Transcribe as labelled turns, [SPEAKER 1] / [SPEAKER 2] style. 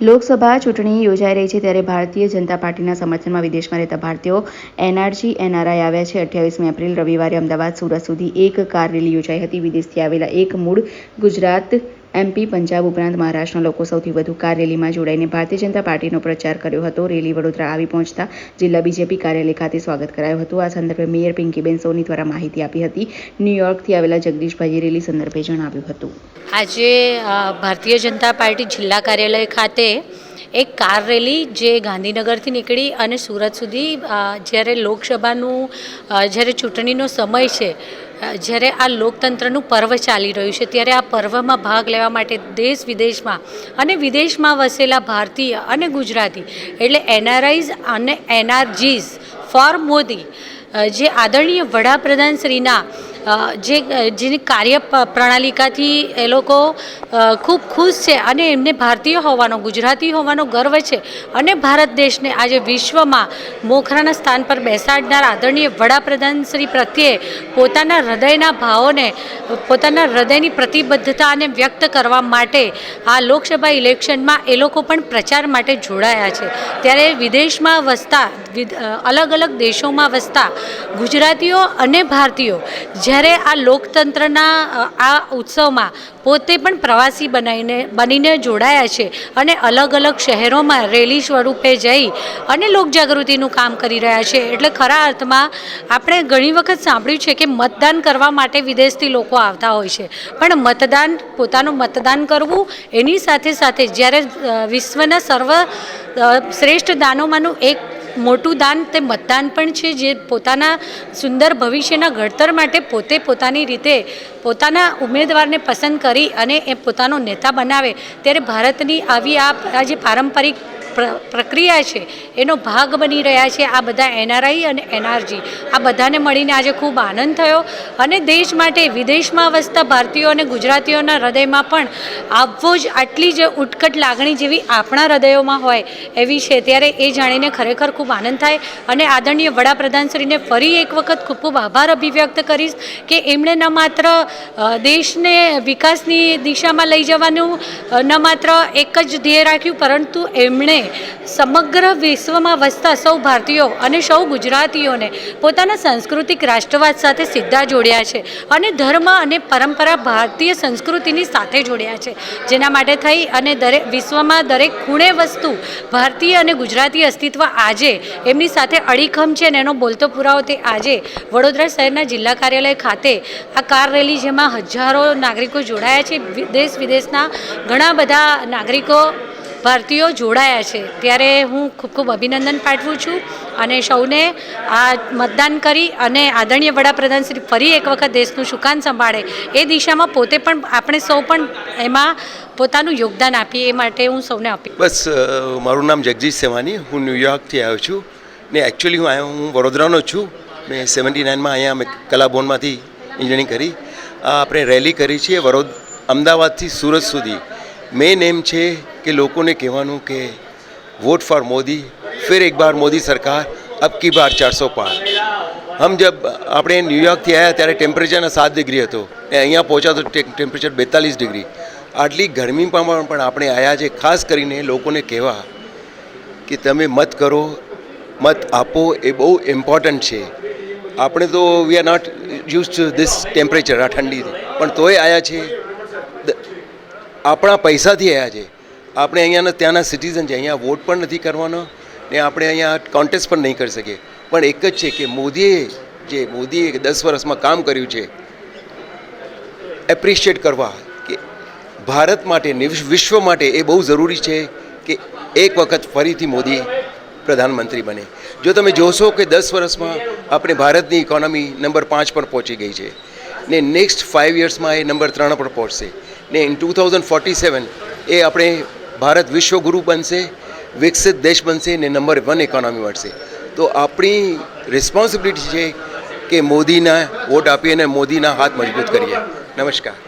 [SPEAKER 1] લોકસભા ચૂંટણી યોજાઈ રહી છે ત્યારે ભારતીય જનતા પાર્ટીના સમર્થનમાં વિદેશમાં રહેતા ભારતીયો એનઆરજી, એનઆરઆઈ આવ્યા છે. અઠ્યાવીસમી એપ્રિલ રવિવારે અમદાવાદ સુરત સુધી એક કાર રેલી યોજાઈ હતી. વિદેશથી આવેલા એક મૂળ ગુજરાત એમપી પંજાબ ઉપરાંત મહારાષ્ટ્રના લોકો સૌથી વધુ કાર રેલીમાં જોડાઈને ભારતીય જનતા પાર્ટીનો પ્રચાર કર્યો હતો. રેલી વડોદરા આવી પહોંચતા જિલ્લા બીજેપી કાર્યાલય ખાતે સ્વાગત કરાયું હતું. આ સંદર્ભે મેયર પિંકીબેન સોની દ્વારા માહિતી આપી હતી. ન્યૂયોર્કથી આવેલા જગદીશભાઈએ રેલી સંદર્ભે જણાવ્યું હતું.
[SPEAKER 2] આજે ભારતીય જનતા પાર્ટી જિલ્લા કાર્યાલય ખાતે એક કાર રેલી જે ગાંધીનગરથી નીકળી અને સુરત સુધી જ્યારે લોકસભાનું જ્યારે ચૂંટણીનો સમય છે જ્યારે આ લોકતંત્રનું પર્વ ચાલી રહ્યું છે, ત્યારે આ પર્વમાં ભાગ લેવા માટે દેશ વિદેશમાં અને વિદેશમાં વસેલા ભારતીય અને ગુજરાતી, એટલે એનઆરઆઈઝ અને એનઆરજીસ ફોર મોદી જે આદરણીય વડાપ્રધાન શ્રીના જે, જેની કાર્ય પ્રણાલિકાથી એ લોકો ખૂબ ખુશ છે અને એમને ભારતીય હોવાનો, ગુજરાતી હોવાનો ગર્વ છે. અને ભારત દેશને આજે વિશ્વમાં મોખરાના સ્થાન પર બેસાડનાર આદરણીય વડાપ્રધાન શ્રી પ્રત્યે પોતાના હૃદયના ભાવોને, પોતાના હૃદયની પ્રતિબદ્ધતાને વ્યક્ત કરવા માટે આ લોકસભા ઇલેક્શનમાં એ લોકો પણ પ્રચાર માટે જોડાયા છે. ત્યારે વિદેશમાં વસતા અલગ અલગ દેશોમાં વસતા ગુજરાતીઓ અને ભારતીયો જ્યારે આ લોકતંત્રના આ ઉત્સવમાં પોતે પણ પ્રવાસી બનાવીને બનીને જોડાયા છે અને અલગ અલગ શહેરોમાં રેલી સ્વરૂપે જઈ અને લોકજાગૃતિનું કામ કરી રહ્યા છે, એટલે ખરા અર્થમાં આપણે ઘણી વખત સાંભળ્યું છે કે મતદાન કરવા માટે વિદેશથી લોકો આવતા હોય છે. પણ મતદાન, પોતાનું મતદાન કરવું એની સાથે સાથે જ્યારે વિશ્વના સર્વ શ્રેષ્ઠ દાનોમાંનું એક મોટું દાન તે મતદાન પણ છે જે પોતાના સુંદર ભવિષ્યના ઘડતર માટે પોતે પોતાની રીતે પોતાના ઉમેદવારને પસંદ કરી અને એ પોતાનો નેતા બનાવે. ત્યારે ભારતની આવી આ જે પારંપરિક પ્ર- પ્રક્રિયા છે, એનો ભાગ બની રહ્યા છે આ બધા એનઆરઆઈ અને એનઆરજી આ બધાને મળીને આજે ખૂબ આનંદ થયો અને દેશ માટે, વિદેશમાં વસતા ભારતીયો અને ગુજરાતીઓના હૃદયમાં પણ આવો જ આટલી જ ઉત્કટ લાગણી જેવી આપણા હૃદયોમાં હોય એવી છે. ત્યારે એ જાણીને ખરેખર ખૂબ આનંદ થાય અને આદરણીય વડાપ્રધાનશ્રીને ફરી એક વખત ખૂબ ખૂબ આભાર અભિવ્યક્ત કરીશ કે એમણે ન માત્ર દેશને વિકાસની દિશામાં લઈ જવાનું ન માત્ર એક જ ધ્યેય રાખ્યું, પરંતુ એમણે સમગ્ર વિશ્વમાં વસતા સૌ ભારતીયો અને સૌ ગુજરાતીઓને પોતાના સાંસ્કૃતિક રાષ્ટ્રવાદ સાથે સીધા જોડ્યા છે અને ધર્મ અને પરંપરા ભારતીય સંસ્કૃતિની સાથે જોડ્યા છે. જેના માટે થઈ અને દરેક વિશ્વમાં દરેક ખૂણે વસ્તુ ભારતીય અને ગુજરાતી અસ્તિત્વ આજે એમની સાથે અડીખમ છે અને એનો બોલતો પુરાવો તે આજે વડોદરા શહેરના જિલ્લા કાર્યાલય ખાતે આ કાર રેલી જેમાં હજારો નાગરિકો જોડાયા છે. દેશ વિદેશના ઘણા બધા નાગરિકો ભારતીયો જોડાયા છે. ત્યારે હું ખૂબ ખૂબ અભિનંદન પાઠવું છું અને સૌને આ મતદાન કરી અને આદરણીય વડાપ્રધાન શ્રી ફરી એક વખત દેશનું સુકાન સંભાળે એ દિશામાં પોતે પણ આપણે સૌ પણ એમાં પોતાનું યોગદાન આપીએ એ માટે હું સૌને આપી
[SPEAKER 3] બસ મારું નામ જગદીશ સેવાની, હું ન્યુયોર્કથી આવ્યો છું. ને એકચ્યુઅલી હું આવ્યો હું વડોદરાનો છું. મેં સેવન્ટી નાઇનમાં અહીંયા મેં કલાભવનમાંથી એન્જિનિયરિંગ કરી. આપણે રેલી કરી છે વડોદ, અમદાવાદથી સુરત સુધી. મેઇન એમ છે કે લોકોને કહેવાનું કે વોટ ફોર મોદી, ફિર એક બાર મોદી સરકાર, અબ કી બાર ચારસો પાર. હમ જબ આપણે ન્યુયોર્કથી આવ્યા ત્યારે ટેમ્પરેચરના સાત ડિગ્રી હતો. ને અહીંયા પહોંચ્યા તો ટેમ્પરેચર બેતાલીસ ડિગ્રી આટલી ગરમીમાં પણ પણ આપણે આવ્યા છે, ખાસ કરીને લોકોને કહેવા કે તમે મત કરો, મત આપો એ બહુ ઇમ્પોર્ટન્ટ છે. આપણે તો we are not use to this temperature આ ઠંડીથી. પણ તોય આવ્યા છે આપણા પૈસાથી આવ્યા છે. આપણે અહીંયાના ત્યાંના સિટીઝન છે, અહીંયા વોટ પણ નથી કરવાનો ને આપણે અહીંયા કોન્ટેસ્ટ પણ નહીં કરી શકીએ. પણ એક જ છે કે મોદીએ જે, મોદીએ દસ વર્ષમાં કામ કર્યું છે એપ્રિશિએટ કરવા કે ભારત માટે વિશ્વ- માટે એ બહુ જરૂરી છે કે એક વખત ફરીથી મોદી પ્રધાનમંત્રી બને. જો તમે જોશો કે દસ વર્ષમાં આપણે ભારતની ઇકોનોમી નંબર પાંચ પર પહોંચી ગઈ છે ને નેક્સ્ટ ફાઇવ યર્સમાં એ નંબર ત્રણ પર પહોંચશે. ને in two thousand forty seven એ આપણે ભારત વિશ્વગુરુ બનશે, વિકસિત દેશ બનશે ને નંબર વન ઇકોનોમી મળશે. તો આપણી રિસ્પોન્સિબિલિટી છે કે મોદીના વોટ આપીએ અને મોદીના હાથ મજબૂત કરીએ. નમસ્કાર.